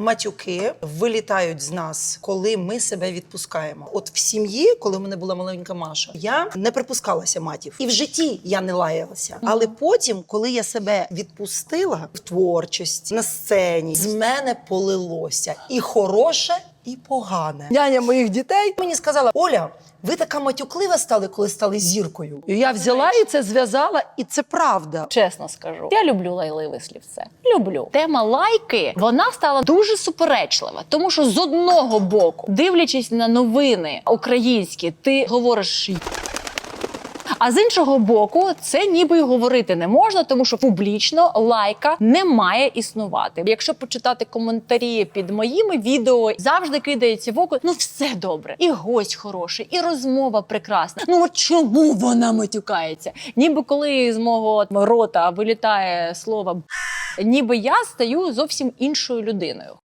Матюки вилітають з нас, коли ми себе відпускаємо. От в сім'ї, коли в мене була маленька Маша, я не припускалася матів, і в житті я не лаялася. Але потім, коли я себе відпустила в творчості на сцені, з мене полилося і хороше, і погане. Няня моїх дітей. Мені сказала Оля. Ви така матюклива стали, коли стали зіркою. І я взяла і це зв'язала, і це правда. Чесно скажу, я люблю лайливе слівце. Люблю. Тема лайки вона стала дуже суперечлива, тому що з одного боку, дивлячись на новини українські, ти говориш. А з іншого боку, це ніби й говорити не можна, тому що публічно лайка не має існувати. Якщо почитати коментарі під моїми відео, завжди кидається в око. Ну все добре, і гость хороший, і розмова прекрасна. Ну от чому вона матюкається? Ніби коли з мого рота вилітає слово, ніби я стаю зовсім іншою людиною.